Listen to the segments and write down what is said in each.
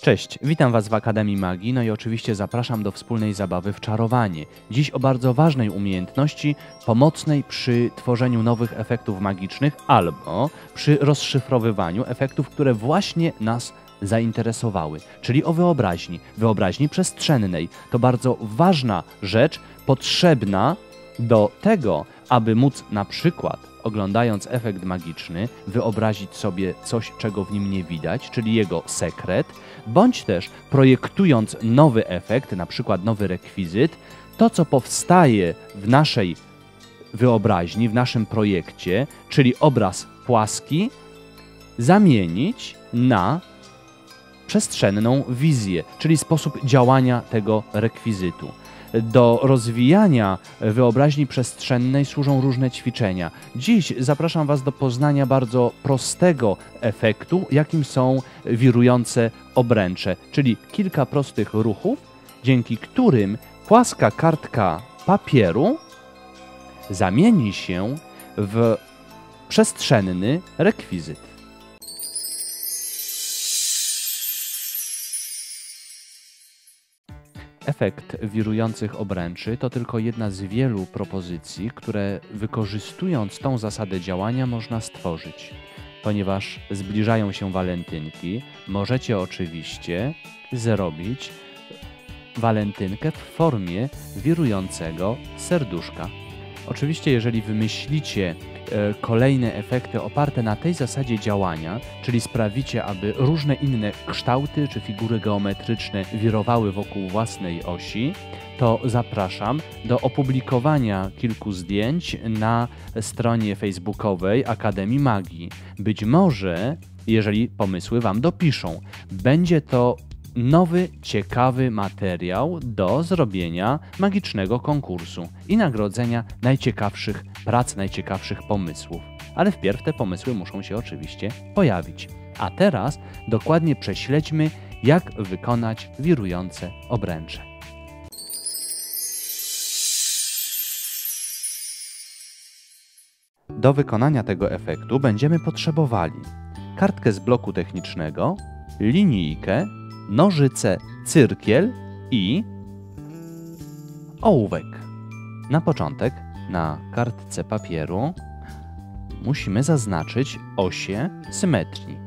Cześć, witam Was w Akademii Magii, no i oczywiście zapraszam do wspólnej zabawy w czarowanie. Dziś o bardzo ważnej umiejętności, pomocnej przy tworzeniu nowych efektów magicznych albo przy rozszyfrowywaniu efektów, które właśnie nas zainteresowały, czyli o wyobraźni, wyobraźni przestrzennej. To bardzo ważna rzecz, potrzebna do tego, aby móc na przykład oglądając efekt magiczny, wyobrazić sobie coś, czego w nim nie widać, czyli jego sekret, bądź też projektując nowy efekt, na przykład nowy rekwizyt, to co powstaje w naszej wyobraźni, w naszym projekcie, czyli obraz płaski, zamienić na przestrzenną wizję, czyli sposób działania tego rekwizytu. Do rozwijania wyobraźni przestrzennej służą różne ćwiczenia. Dziś zapraszam Was do poznania bardzo prostego efektu, jakim są wirujące obręcze, czyli kilka prostych ruchów, dzięki którym płaska kartka papieru zamieni się w przestrzenny rekwizyt. Efekt wirujących obręczy to tylko jedna z wielu propozycji, które wykorzystując tą zasadę działania można stworzyć. Ponieważ zbliżają się walentynki, możecie oczywiście zrobić walentynkę w formie wirującego serduszka. Oczywiście, jeżeli wymyślicie E, kolejne efekty oparte na tej zasadzie działania, czyli sprawicie, aby różne inne kształty czy figury geometryczne wirowały wokół własnej osi, to zapraszam do opublikowania kilku zdjęć na stronie facebookowej Akademii Magii. Być może, jeżeli pomysły Wam dopiszą, będzie to nowy, ciekawy materiał do zrobienia magicznego konkursu i nagrodzenia najciekawszych prac, najciekawszych pomysłów. Ale wpierw te pomysły muszą się oczywiście pojawić. A teraz dokładnie prześledźmy, jak wykonać wirujące obręcze. Do wykonania tego efektu będziemy potrzebowali kartkę z bloku technicznego, linijkę nożyce, cyrkiel i ołówek. Na początek na kartce papieru musimy zaznaczyć osie symetrii.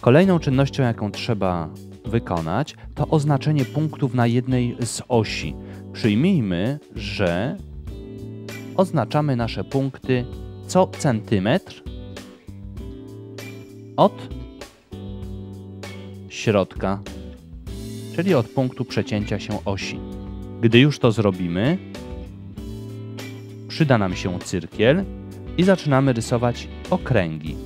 Kolejną czynnością, jaką trzeba wykonać, to oznaczenie punktów na jednej z osi. Przyjmijmy, że oznaczamy nasze punkty co centymetr od środka, czyli od punktu przecięcia się osi. Gdy już to zrobimy, przyda nam się cyrkiel i zaczynamy rysować okręgi.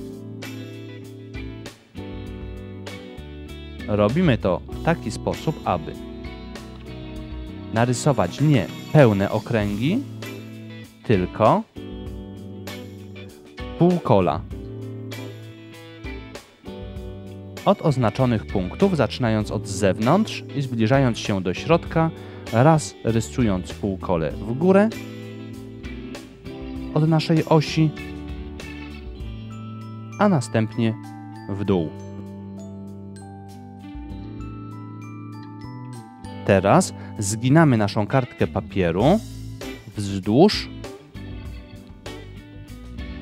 Robimy to w taki sposób, aby narysować nie pełne okręgi, tylko półkola. Od oznaczonych punktów, zaczynając od zewnątrz i zbliżając się do środka, raz rysując półkole w górę od naszej osi, a następnie w dół. Teraz zginamy naszą kartkę papieru wzdłuż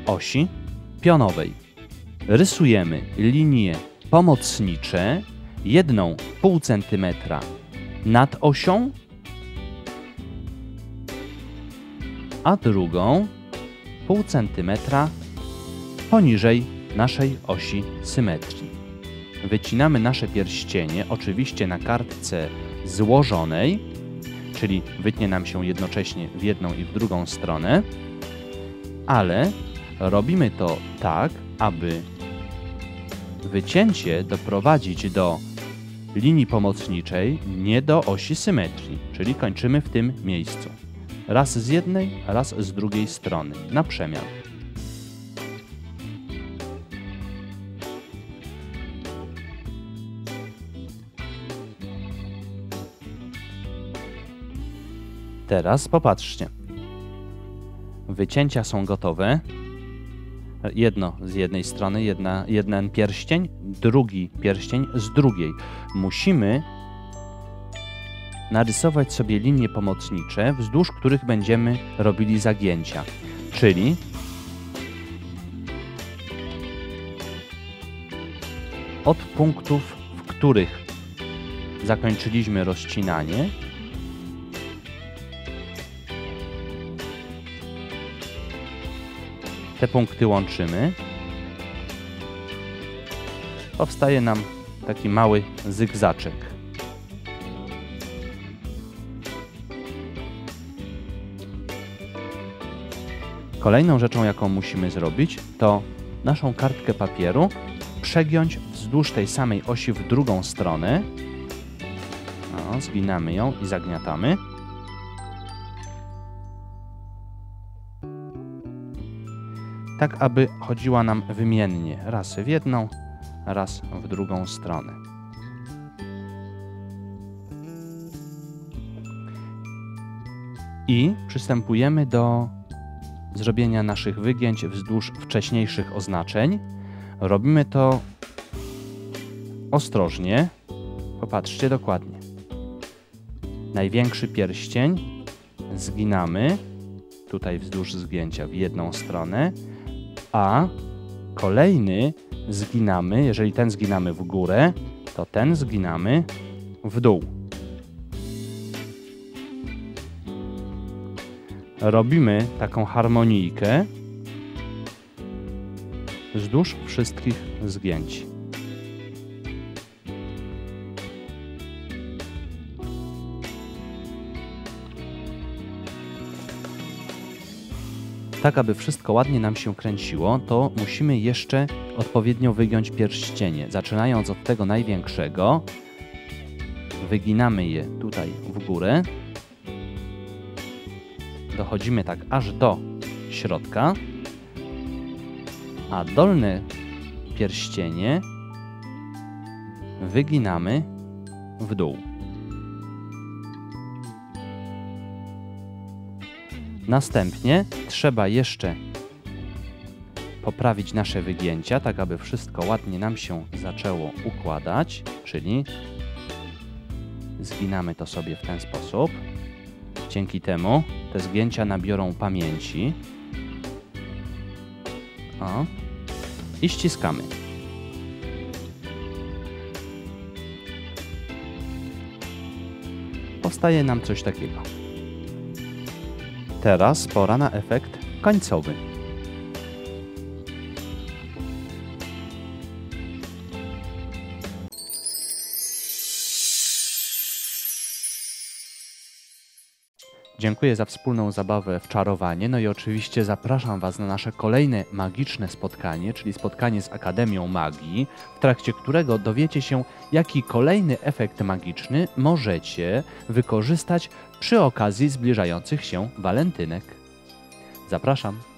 osi pionowej. Rysujemy linię pomocnicze, jedną pół centymetra nad osią, a drugą pół centymetra poniżej naszej osi symetrii. Wycinamy nasze pierścienie, oczywiście na kartce złożonej, czyli wytnie nam się jednocześnie w jedną i w drugą stronę, ale robimy to tak, aby wycięcie doprowadzić do linii pomocniczej, nie do osi symetrii, czyli kończymy w tym miejscu. Raz z jednej, raz z drugiej strony, na przemian. Teraz popatrzcie. Wycięcia są gotowe. Jedno z jednej strony, jedna, jeden pierścień, drugi pierścień z drugiej. Musimy narysować sobie linie pomocnicze, wzdłuż których będziemy robili zagięcia. Czyli od punktów, w których zakończyliśmy rozcinanie, te punkty łączymy. Powstaje nam taki mały zygzaczek. Kolejną rzeczą, jaką musimy zrobić, to naszą kartkę papieru przegiąć wzdłuż tej samej osi w drugą stronę. O, zginamy ją i zagniatamy. Tak, aby chodziła nam wymiennie, raz w jedną, raz w drugą stronę. I przystępujemy do zrobienia naszych wygięć wzdłuż wcześniejszych oznaczeń. Robimy to ostrożnie. Popatrzcie dokładnie. Największy pierścień zginamy tutaj wzdłuż zgięcia w jedną stronę, a kolejny zginamy, jeżeli ten zginamy w górę, to ten zginamy w dół. Robimy taką harmonijkę wzdłuż wszystkich zgięć. Tak, aby wszystko ładnie nam się kręciło, to musimy jeszcze odpowiednio wygiąć pierścienie. Zaczynając od tego największego, wyginamy je tutaj w górę, dochodzimy tak aż do środka, a dolne pierścienie wyginamy w dół. Następnie trzeba jeszcze poprawić nasze wygięcia, tak aby wszystko ładnie nam się zaczęło układać, czyli zginamy to sobie w ten sposób. Dzięki temu te zgięcia nabiorą pamięci. O. I ściskamy. Powstaje nam coś takiego. Teraz pora na efekt końcowy. Dziękuję za wspólną zabawę w czarowanie, no i oczywiście zapraszam Was na nasze kolejne magiczne spotkanie, czyli spotkanie z Akademią Magii, w trakcie którego dowiecie się, jaki kolejny efekt magiczny możecie wykorzystać przy okazji zbliżających się walentynek. Zapraszam.